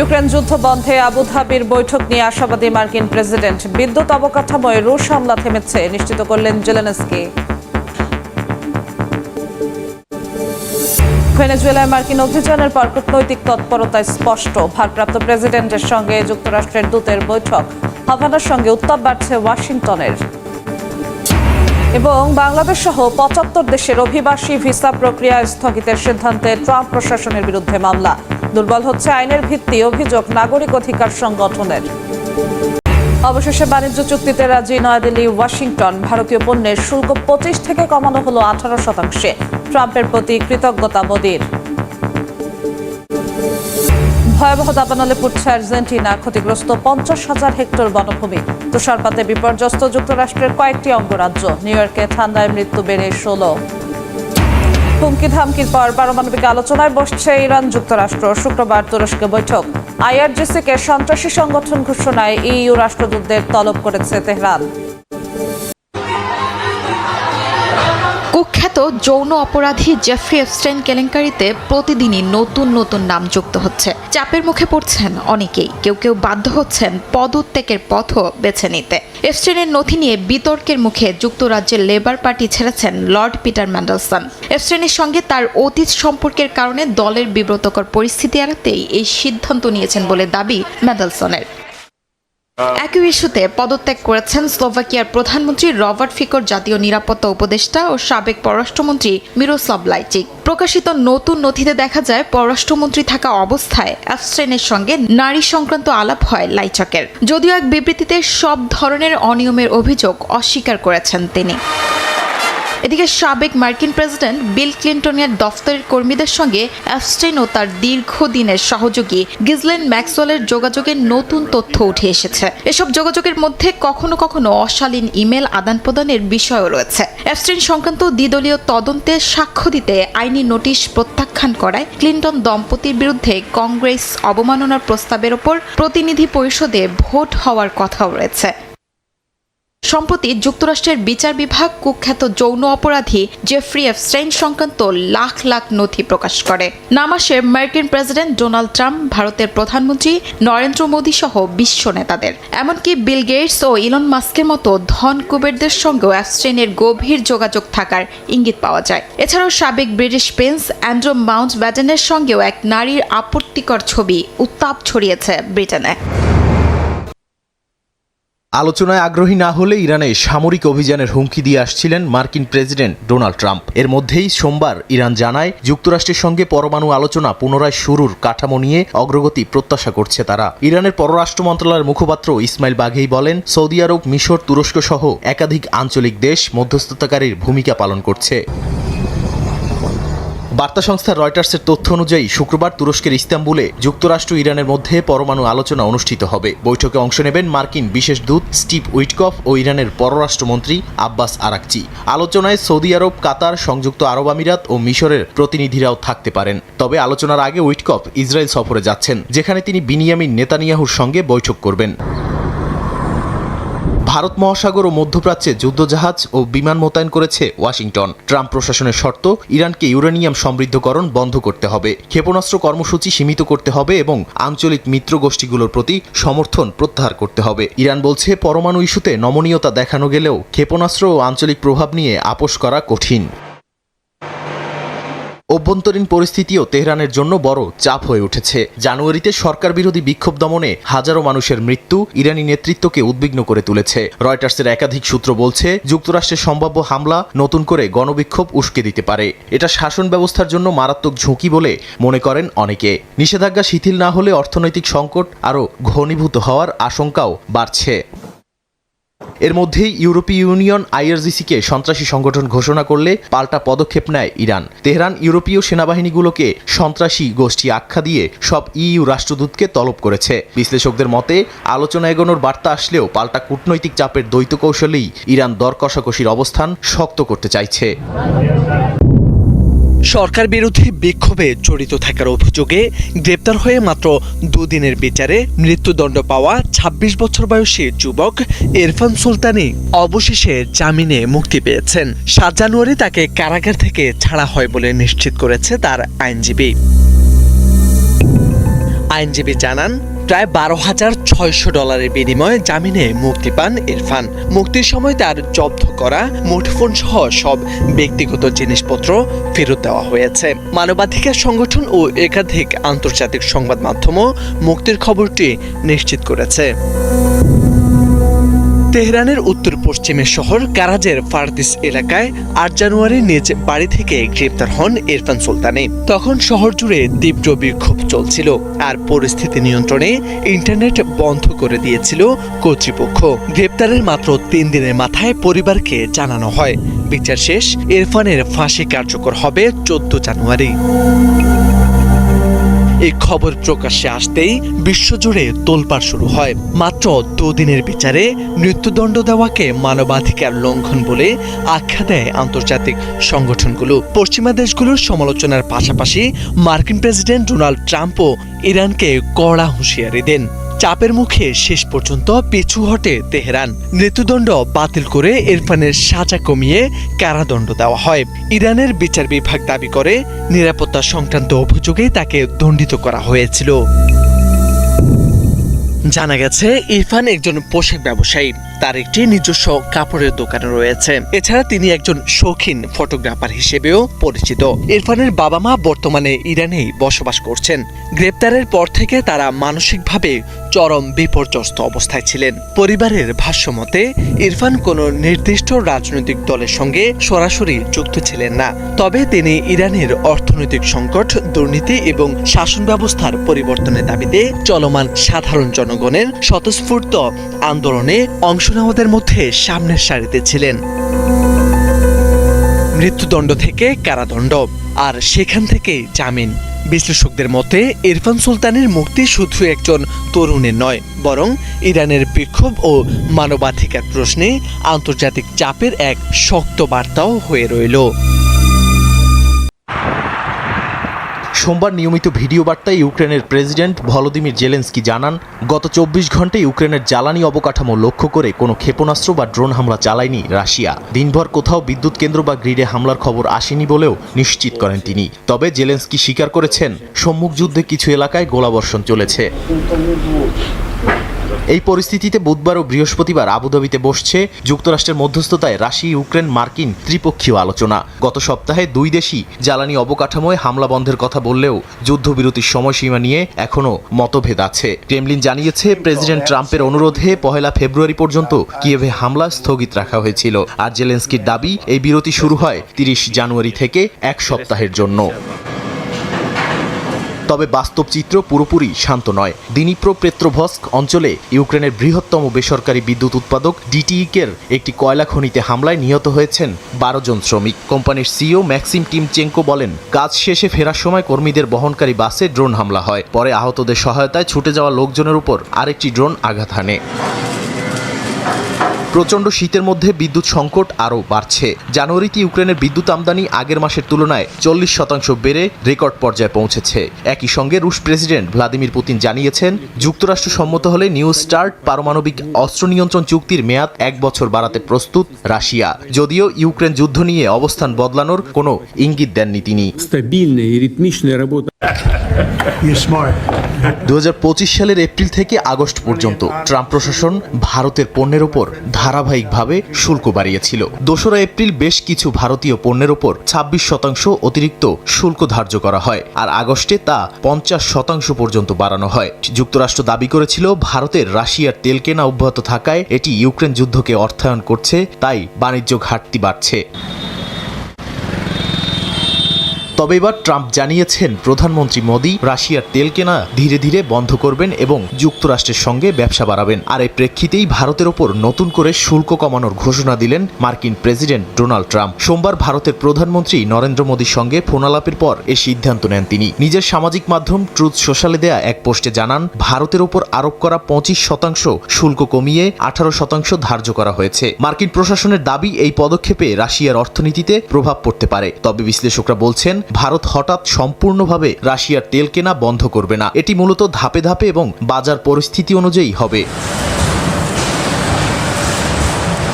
Ukraine যুদ্ধ বন্ধে আবুধাবির বৈঠক নিয়ে আশাবাদী মার্কিন প্রেসিডেন্ট। বিদ্যুৎ অবকাঠামোয় রুশ হামলা থেমেছে, নিশ্চিত করলেন জেলেনস্কি। ভেনেজুয়েলায় মার্কিন অভিযানের পর কূটনৈতিক তৎপরতা স্পষ্ট। ভারপ্রাপ্ত প্রেসিডেন্টের সঙ্গে যুক্তরাষ্ট্রের দূতের বৈঠক। হাভানার সঙ্গে উত্তাপ বাড়ছে ওয়াশিংটনের। এবং বাংলাদেশ সহ পঁচাত্তর দেশের অভিবাসী ভিসা প্রক্রিয়া স্থগিতের সিদ্ধান্তে ট্রাম্প প্রশাসনের বিরুদ্ধে মামলা। দুর্বল হচ্ছে আইনের ভিত্তি অভিযোগ নাগরিক অধিকার সংগঠনের। অবশেষে বাণিজ্য চুক্তিতে রাজি নয়াদিল্লি, ওয়াশিংটন। ভারতীয় পণ্যের শুল্ক পঁচিশ থেকে কমানো হলো আঠারো শতাংশে। ট্রাম্পের প্রতি কৃতজ্ঞতা মোদীর। ভয়াবহ দাবানলে পড়ছে আর্জেন্টিনা। ক্ষতিগ্রস্ত পঞ্চাশ হাজার হেক্টর বনভূমি। তুষারপাতে বিপর্যস্ত যুক্তরাষ্ট্রের কয়েকটি অঙ্গরাজ্য। নিউ ইয়র্কে ঠান্ডায় মৃত্যু বেড়ে ষোলো। হুমকি ধামকির পর পারমাণবিক আলোচনায় বসছে ইরান যুক্তরাষ্ট্র। শুক্রবার তুরস্কে বৈঠক। আইআরজিসিকে সন্ত্রাসী সংগঠন ঘোষণায় ইইউ রাষ্ট্রদূতদের তলব করেছে তেহরান। যৌন অপরাধী জেফ্রি এফস্টাইন কেলেঙ্কারিতে প্রতিদিনই নতুন নতুন নাম যুক্ত হচ্ছে। চাপের মুখে পড়ছেন অনেকেই। কেউ কেউ বাধ্য হচ্ছেন পদত্যাগের পথও বেছে নিতে। এফস্টাইনের নথি নিয়ে বিতর্কের মুখে যুক্তরাজ্যের লেবার পার্টি ছেড়েছেন লর্ড পিটার ম্যান্ডেলসন। এফস্টাইনের সঙ্গে তার অতীত সম্পর্কের কারণে দলের বিব্রতকর পরিস্থিতি এড়াতেই এই সিদ্ধান্ত নিয়েছেন বলে দাবি ম্যান্ডেলসনের। একই ইস্যুতে পদত্যাগ করেছেন স্লোভাকিয়ার প্রধানমন্ত্রী রবার্ট ফিকর জাতীয় নিরাপত্তা উপদেষ্টা ও সাবেক পররাষ্ট্রমন্ত্রী মিরোস্লাভ লাইচিক। প্রকাশিত নতুন নথিতে দেখা যায়, পররাষ্ট্রমন্ত্রী থাকা অবস্থায় অ্যাফস্ট্রেনের সঙ্গে নারী সংক্রান্ত আলাপ হয় লাইচকের। যদিও এক বিবৃতিতে সব ধরনের অনিয়মের অভিযোগ অস্বীকার করেছেন তিনি। এদিকে সাবেক মার্কিন প্রেসিডেন্ট বিল ক্লিন্টনের দফতরের কর্মীদের সঙ্গে অ্যাফস্টেইন ও তার দীর্ঘদিনের সহযোগী গিজলেন ম্যাক্সওয়েলের যোগাযোগের নতুন তথ্য উঠে এসেছে। এসব যোগাযোগের মধ্যে কখনো কখনো অশালীন ইমেল আদান প্রদানের বিষয়ও রয়েছে। অ্যাফস্টেইন সংক্রান্ত দ্বিদলীয় তদন্তে সাক্ষ্য দিতে আইনি নোটিশ প্রত্যাখ্যান করায় ক্লিন্টন দম্পতির বিরুদ্ধে কংগ্রেস অবমাননার প্রস্তাবের ওপর প্রতিনিধি পরিষদে ভোট হওয়ার কথাও রয়েছে। সম্প্রতি যুক্তরাষ্ট্রের বিচার বিভাগ কুখ্যাত যৌন অপরাধী জেফ্রি এফস্টাইন সংক্রান্ত লাখ লাখ নথি প্রকাশ করে। নামাসে মার্কিন প্রেসিডেন্ট ডোনাল্ড ট্রাম্প, ভারতের প্রধানমন্ত্রী নরেন্দ্র মোদী সহ বিশ্ব নেতাদের। এমনকি বিল গেটস ও ইলন মাস্কের মতো ধন কুবেরদের সঙ্গেও অ্যাফস্টাইনের গভীর যোগাযোগ থাকার ইঙ্গিত পাওয়া যায়। এছাড়াও সাবেক ব্রিটিশ প্রিন্স অ্যান্ড্রো মাউন্ট ব্যাটেনের সঙ্গেও এক নারীর আপত্তিকর ছবি উত্তাপ ছড়িয়েছে ব্রিটেনে। আলোচনায় আগ্রহী না হলে ইরানে সামরিক অভিযানের হুমকি দিয়ে আসছিলেন মার্কিন প্রেসিডেন্ট ডোনাল্ড ট্রাম্প। এর মধ্যেই সোমবার ইরান জানায়, যুক্তরাষ্ট্রের সঙ্গে পরমাণু আলোচনা পুনরায় শুরুর কাঠামো নিয়ে অগ্রগতি প্রত্যাশা করছে তারা। ইরানের পররাষ্ট্র মন্ত্রণালয়ের মুখপাত্র ইসমাইল বাঘেই বলেন, সৌদি আরব, মিশর, তুরস্ক সহ একাধিক আঞ্চলিক দেশ মধ্যস্থতাকারীর ভূমিকা পালন করছে। বার্তা সংস্থা রয়টার্সের তথ্য অনুযায়ী, শুক্রবার তুরস্কের ইস্তাম্বুলে যুক্তরাষ্ট্র ইরানের মধ্যে পরমাণু আলোচনা অনুষ্ঠিত হবে। বৈঠকে অংশ নেবেন মার্কিন বিশেষ দূত স্টিভ উইটকফ ও ইরানের পররাষ্ট্রমন্ত্রী আব্বাস আরাকচি। আলোচনায় সৌদি আরব, কাতার, সংযুক্ত আরব আমিরাত ও মিশরের প্রতিনিধিরাও থাকতে পারেন। তবে আলোচনার আগে উইটকফ ইসরায়েল সফরে যাচ্ছেন, যেখানে তিনি বিনিয়ামিন নেতানিয়াহুর সঙ্গে বৈঠক করবেন। ভারত মহাসাগর ও মধ্যপ্রাচ্যে যুদ্ধজাহাজ ও বিমান মোতায়েন করেছে ওয়াশিংটন। ট্রাম্প প্রশাসনের শর্ত, ইরানকে ইউরেনিয়াম সমৃদ্ধকরণ বন্ধ করতে হবে। ক্ষেপণাস্ত্র কর্মসূচি সীমিত করতে হবে এবং আঞ্চলিক মিত্র গোষ্ঠীগুলোর প্রতি সমর্থন প্রত্যাহার করতে হবে। ইরান বলছে, পরমাণু ইস্যুতে নমনীয়তা দেখানো গেলেও ক্ষেপণাস্ত্র ও আঞ্চলিক প্রভাব নিয়ে আপোষ করা কঠিন। অভ্যন্তরীণ পরিস্থিতিও তেহরানের জন্য বড় চাপ হয়ে উঠেছে। জানুয়ারিতে সরকার বিরোধী বিক্ষোভ দমনে হাজারো মানুষের মৃত্যু ইরানি নেতৃত্বকে উদ্বিগ্ন করে তুলেছে। রয়টার্সের একাধিক সূত্র বলছে, যুক্তরাষ্ট্রের সম্ভাব্য হামলা নতুন করে গণবিক্ষোভ উস্কে দিতে পারে। এটা শাসন ব্যবস্থার জন্য মারাত্মক ঝুঁকি বলে মনে করেন অনেকে। নিষেধাজ্ঞা শিথিল না হলে অর্থনৈতিক সংকট আরও ঘনীভূত হওয়ার আশঙ্কাও বাড়ছে। এর মধ্যেই ইউরোপীয় ইউনিয়ন আইআরজিসিকে সন্ত্রাসী সংগঠন ঘোষণা করলে পাল্টা পদক্ষেপ নেয় ইরান। তেহরান ইউরোপীয় সেনাবাহিনীগুলোকে সন্ত্রাসী গোষ্ঠী আখ্যা দিয়ে সব ইইউ রাষ্ট্রদূতকে তলব করেছে। বিশ্লেষকদের মতে, আলোচনা এগোনোর বার্তা আসলেও পাল্টা কূটনৈতিক চাপের দ্বৈত কৌশলেই ইরান দর কষাকষির অবস্থান শক্ত করতে চাইছে। সরকার বিরোধী বিক্ষোভে জড়িত থাকার অভিযোগে গ্রেপ্তার হয়ে মাত্র দুদিনের বিচারে মৃত্যুদণ্ড পাওয়া ২৬ বছর বয়সী যুবক ইরফান সুলতানি অবশেষে জামিনে মুক্তি পেয়েছেন। সাত জানুয়ারি তাকে কারাগার থেকে ছাড়া হয় বলে নিশ্চিত করেছে তার আইনজীবী। আইনজীবী জানান প্রায় বারো হাজার ছয়শো ডলারের বিনিময়ে জামিনে মুক্তি পান ইরফান। মুক্তির সময় তার জব্দ করা, মুঠোফোন সহ সব ব্যক্তিগত জিনিসপত্র ফেরত দেওয়া হয়েছে। মানবাধিকার সংগঠন ও একাধিক আন্তর্জাতিক সংবাদ মাধ্যমও মুক্তির খবরটি নিশ্চিত করেছে। তেহরানের উত্তর পশ্চিমের শহর কারাজের ফারদিস এলাকায় আট জানুয়ারি নিজ বাড়ি থেকে গ্রেপ্তার হন ইরফান সুলতানি। তখন শহর জুড়ে তীব্র বিক্ষোভ চলছিল আর পরিস্থিতি নিয়ন্ত্রণে ইন্টারনেট বন্ধ করে দিয়েছিল কর্তৃপক্ষ। গ্রেপ্তারের মাত্র তিন দিনের মাথায় পরিবারকে জানানো হয়। বিচার শেষ, ইরফানের ফাঁসি কার্যকর হবে চোদ্দ জানুয়ারি। এই খবর প্রকাশ্যে আসতেই বিশ্বজুড়ে তোলপাড় শুরু হয়। মাত্র দুদিনের বিচারে মৃত্যুদণ্ড দেওয়াকে মানবাধিকার লঙ্ঘন বলে আখ্যা দেয় আন্তর্জাতিক সংগঠনগুলো। পশ্চিমা দেশগুলোর সমালোচনার পাশাপাশি মার্কিন প্রেসিডেন্ট ডোনাল্ড ট্রাম্পও ইরানকে কড়া হুঁশিয়ারি দেন। চাপের মুখে শেষ পর্যন্ত পিছু হটে তেহরান। মৃত্যুদণ্ড বাতিল করে ইরফানের সাজা কমিয়ে কারাদণ্ড দেওয়া হয়। ইরানের বিচার বিভাগ দাবি করে, নিরাপত্তা সংক্রান্ত অভিযোগে তাকে দণ্ডিত করা হয়েছিল। জানা গেছে, ইরফান একজন পোশাক ব্যবসায়ী। তার একটি নিজস্ব কাপড়ের দোকান রয়েছে। এছাড়া তিনি একজন শৌখিন ফটোগ্রাফার হিসেবেও পরিচিত। ইরফানের বাবা মা বর্তমানে ইরানেই বসবাস করছেন। গ্রেপ্তারের পর থেকে তারা মানসিকভাবে চরম বিপর্যস্ত অবস্থায় ছিলেন। পরিবারের ভাষ্যমতে ইরফান কোনো নির্দিষ্ট রাজনৈতিক দলের সঙ্গে সরাসরি যুক্ত ছিলেন না। তবে তিনি ইরানের অর্থনৈতিক সংকট, দুর্নীতি এবং শাসন ব্যবস্থার পরিবর্তনের দাবিতে চলমান সাধারণ জনগণের স্বতঃস্ফূর্ত আন্দোলনে অংশ নেওয়াদের মধ্যে সামনের সারিতে ছিলেন। মৃত্যুদণ্ড থেকে কারাদণ্ড, আর সেখান থেকে জামিন। বিশ্লেষকদের মতে, ইরফান সুলতানের মুক্তি শুধু একজন তরুণের নয়, বরং ইরানের বিক্ষোভ ও মানবাধিকার প্রশ্নে আন্তর্জাতিক চাপের এক শক্ত বার্তাও হয়ে রইল। সোমবার নিয়মিত ভিডিও বার্তায় ইউক্রেনের প্রেসিডেন্ট ভলোদিমির জেলেন্সকি জানান, গত চব্বিশ ঘন্টায় ইউক্রেনের জ্বালানি অবকাঠামো লক্ষ্য করে কোনো ক্ষেপণাস্ত্র বা ড্রোন হামলা চালায়নি রাশিয়া। দিনভর কোথাও বিদ্যুৎ কেন্দ্র বা গ্রিডে হামলার খবর আসেনি বলেও নিশ্চিত করেন তিনি। তবে জেলেন্সকি স্বীকার করেছেন সম্মুখ যুদ্ধে কিছু এলাকায় গোলাবর্ষণ চলেছে। এই পরিস্থিতিতে বুধবার ও বৃহস্পতিবার আবুধাবিতে বসছে যুক্তরাষ্ট্রের মধ্যস্থতায় রাশি, ইউক্রেন, মার্কিন ত্রিপক্ষীয় আলোচনা। গত সপ্তাহে দুই দেশই জ্বালানি অবকাঠামোয় হামলা বন্ধের কথা বললেও যুদ্ধবিরতির সময়সীমা নিয়ে এখনও মতভেদ আছে। ক্রেমলিন জানিয়েছে, প্রেসিডেন্ট ট্রাম্পের অনুরোধে পহেলা ফেব্রুয়ারি পর্যন্ত কিয়েভে হামলা স্থগিত রাখা হয়েছিল। আর জেলেন্সকির দাবি, এই বিরতি শুরু হয় তিরিশ জানুয়ারি থেকে এক সপ্তাহের জন্য। তবে বাস্তব চিত্র পুরোপুরি শান্ত নয়। দিনিপ্রো পেত্রোভস্ক অঞ্চলে ইউক্রেনের বৃহত্তম বেসরকারি বিদ্যুৎ উৎপাদক ডিটিইকের একটি কয়লা খনিতে হামলায় নিহত হয়েছেন বারো জন শ্রমিক। কোম্পানির সিও ম্যাক্সিম টিমচেঙ্কো বলেন, কাজ শেষে ফেরার সময় কর্মীদের বহনকারী বাসে ড্রোন হামলা হয়। পরে আহতদের সহায়তায় ছুটে যাওয়া লোকজনের উপর আরেকটি ড্রোন আঘাত হানে। প্রচণ্ড শীতের মধ্যে বিদ্যুৎ সংকট আরও বাড়ছে। জানুয়ারিতে ইউক্রেনের বিদ্যুৎ আমদানি আগের মাসের তুলনায় চল্লিশ শতাংশ বেড়ে রেকর্ড পর্যায়ে পৌঁছেছে। একই সঙ্গে রুশ প্রেসিডেন্ট ভ্লাদিমির পুতিন জানিয়েছেন, যুক্তরাষ্ট্র সম্মত হলে নিউ স্টার্ট পারমাণবিক অস্ত্র নিয়ন্ত্রণ চুক্তির মেয়াদ এক বছর বাড়াতে প্রস্তুত রাশিয়া। যদিও ইউক্রেন যুদ্ধ নিয়ে অবস্থান বদলানোর কোনো ইঙ্গিত দেননি তিনি। দু হাজার পঁচিশ সালের এপ্রিল থেকে আগস্ট পর্যন্ত ট্রাম্প প্রশাসন ভারতের পণ্যের ওপর ধারাবাহিকভাবে শুল্ক বাড়িয়েছিল। দোসরা এপ্রিল বেশ কিছু ভারতীয় পণ্যের ওপর ২৬ শতাংশ অতিরিক্ত শুল্ক ধার্য করা হয় আর আগস্টে তা পঞ্চাশ শতাংশ পর্যন্ত বাড়ানো হয়। যুক্তরাষ্ট্র দাবি করেছিল, ভারতের রাশিয়ার তেল কেনা অব্যাহত থাকায় এটি ইউক্রেন যুদ্ধকে অর্থায়ন করছে, তাই বাণিজ্য ঘাটতি বাড়ছে। তবে এবার ট্রাম্প জানিয়েছেন, প্রধানমন্ত্রী মোদী রাশিয়ার তেল কেনা ধীরে ধীরে বন্ধ করবেন এবং যুক্তরাষ্ট্রের সঙ্গে ব্যবসা বাড়াবেন। আর এই প্রেক্ষিতেই ভারতের ওপর নতুন করে শুল্ক কমানোর ঘোষণা দিলেন মার্কিন প্রেসিডেন্ট ডোনাল্ড ট্রাম্প। সোমবার ভারতের প্রধানমন্ত্রী নরেন্দ্র মোদীর সঙ্গে ফোনালাপের পর এ সিদ্ধান্ত নেন তিনি। নিজের সামাজিক মাধ্যম ট্রুথ সোশ্যালে দেয়া এক পোস্টে জানান, ভারতের ওপর আরোপ করা পঁচিশ শতাংশ শুল্ক কমিয়ে আঠারো শতাংশ ধার্য করা হয়েছে। মার্কিন প্রশাসনের দাবি এই পদক্ষেপে রাশিয়ার অর্থনীতিতে প্রভাব পড়তে পারে। তবে বিশ্লেষকরা বলছেন ভারত হঠাৎ সম্পূর্ণভাবে রাশিয়ার তেল কেনা বন্ধ করবে না। এটি মূলত ধাপে ধাপে এবং বাজার পরিস্থিতি অনুযায়ী হবে।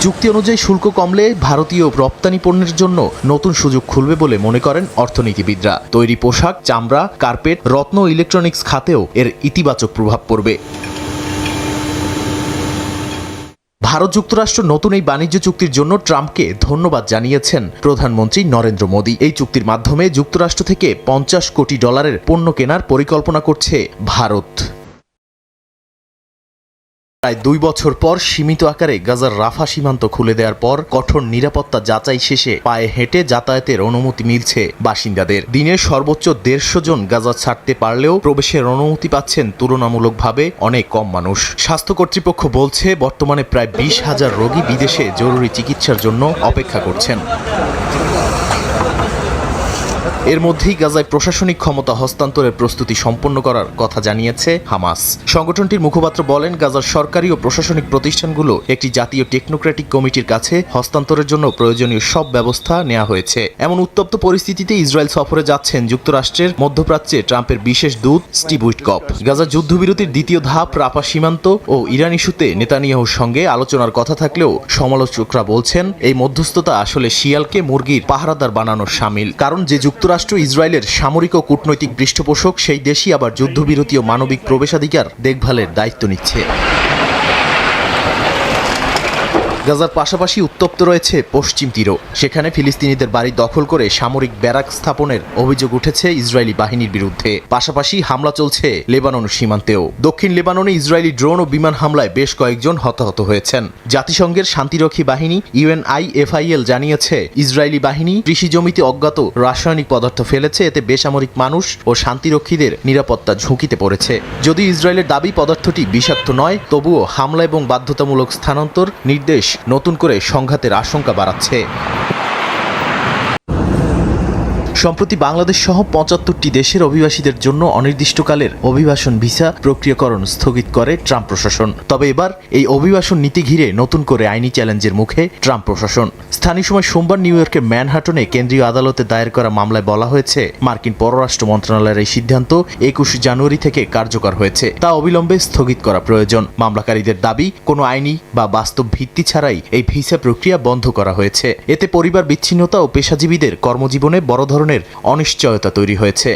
চুক্তি অনুযায়ী শুল্ক কমলে ভারতীয় রপ্তানি পণ্যের জন্য নতুন সুযোগ খুলবে বলে মনে করেন অর্থনীতিবিদরা। তৈরি পোশাক, চামড়া, কার্পেট, রত্ন, ইলেকট্রনিক্স খাতেও এর ইতিবাচক প্রভাব পড়বে। ভারত যুক্তরাষ্ট্র নতুন এই বাণিজ্য চুক্তির জন্য ট্রাম্পকে ধন্যবাদ জানিয়েছেন প্রধানমন্ত্রী নরেন্দ্র মোদী। এই চুক্তির মাধ্যমে যুক্তরাষ্ট্র থেকে পঞ্চাশ কোটি ডলারের পণ্য কেনার পরিকল্পনা করছে ভারত। প্রায় দুই বছর পর সীমিত আকারে গাজার রাফা সীমান্ত খুলে দেওয়ার পর কঠোর নিরাপত্তা যাচাই শেষে পায়ে হেঁটে যাতায়াতের অনুমতি মিলছে বাসিন্দাদের। দিনে সর্বোচ্চ দেড়শো জন গাজা ছাড়তে পারলেও প্রবেশের অনুমতি পাচ্ছেন তুলনামূলকভাবে অনেক কম মানুষ। স্বাস্থ্য কর্তৃপক্ষ বলছে, বর্তমানে প্রায় বিশ হাজার রোগী বিদেশে জরুরি চিকিৎসার জন্য অপেক্ষা করছেন। এর মধ্যেই গাজায় প্রশাসনিক ক্ষমতা হস্তান্তরের প্রস্তুতি সম্পন্ন করার কথা জানিয়েছে হামাস। সংগঠনটির মুখপাত্র বলেন, গাজার সরকারি ও প্রশাসনিক প্রতিষ্ঠানগুলো একটি জাতীয় টেকনোক্রেটিক কমিটির কাছে হস্তান্তরের জন্য প্রয়োজনীয় সব ব্যবস্থা নেওয়া হয়েছে। এমন উত্তপ্ত পরিস্থিতিতে ইসরায়েল সফরে যাচ্ছেন যুক্তরাষ্ট্রের মধ্যপ্রাচ্যে ট্রাম্পের বিশেষ দূত স্টিভ উইটকপ। গাজা যুদ্ধবিরতির দ্বিতীয় ধাপ রাপা সীমান্ত ও ইরান ইস্যুতে নেতানিয়াহুর সঙ্গে আলোচনার কথা থাকলেও সমালোচকরা বলছেন, এই মধ্যস্থতা আসলে শিয়ালকে মুরগির পাহারাদার বানানোর সামিল। কারণ যে যুক্তরাষ্ট্র ইসরায়েলের সামরিক ও কূটনৈতিক পৃষ্ঠপোষক, সেই দেশই আবার যুদ্ধবিরতি ও মানবিক প্রবেশাধিকার দেখভালের দায়িত্ব নিচ্ছে। গাজার পাশাপাশি উত্তপ্ত রয়েছে পশ্চিম তীরও। সেখানে ফিলিস্তিনিদের বাড়ি দখল করে সামরিক ব্যারাক স্থাপনের অভিযোগ উঠেছে ইসরায়েলি বাহিনীর বিরুদ্ধে। পাশাপাশি হামলা চলছে লেবানন সীমান্তেও। দক্ষিণ লেবাননে ইসরায়েলি ড্রোন ও বিমান হামলায় বেশ কয়েকজন হতাহত হয়েছেন। জাতিসংঘের শান্তিরক্ষী বাহিনী ইউএনআইএফআইএল জানিয়েছে, ইসরায়েলি বাহিনী কৃষি জমিতে অজ্ঞাত রাসায়নিক পদার্থ ফেলেছে, এতে বেসামরিক মানুষ ও শান্তিরক্ষীদের নিরাপত্তা ঝুঁকিতে পড়েছে। যদি ইসরায়েলের দাবি পদার্থটি বিষাক্ত নয়, তবুও হামলা এবং বাধ্যতামূলক স্থানান্তর নির্দেশ নতুন করে সংঘাতের আশঙ্কা বাড়াচ্ছে। সম্প্রতি বাংলাদেশ সহ পঁচাত্তরটি দেশের অভিবাসীদের জন্য অনির্দিষ্টকালের অভিবাসন ভিসা প্রক্রিয়াকরণ স্থগিত করে ট্রাম্প প্রশাসন। তবে এবার এই অভিবাসন নীতি ঘিরে নতুন করে আইনি চ্যালেঞ্জের মুখে ট্রাম্প প্রশাসন। স্থানীয় সময় সোমবার নিউ ইয়র্কের ম্যানহাটনে কেন্দ্রীয় আদালতে দায়ের করা মামলায় বলা হয়েছে, মার্কিন পররাষ্ট্র মন্ত্রণালয়ের এই সিদ্ধান্ত একুশ জানুয়ারি থেকে কার্যকর হয়েছে, তা অবিলম্বে স্থগিত করা প্রয়োজন। মামলাকারীদের দাবি, কোনো আইনি বা বাস্তব ভিত্তি ছাড়াই এই ভিসা প্রক্রিয়া বন্ধ করা হয়েছে। এতে পরিবার বিচ্ছিন্নতা ও পেশাজীবীদের কর্মজীবনে বড় ধরনের অনিশ্চয়তা তৈরি হয়েছে।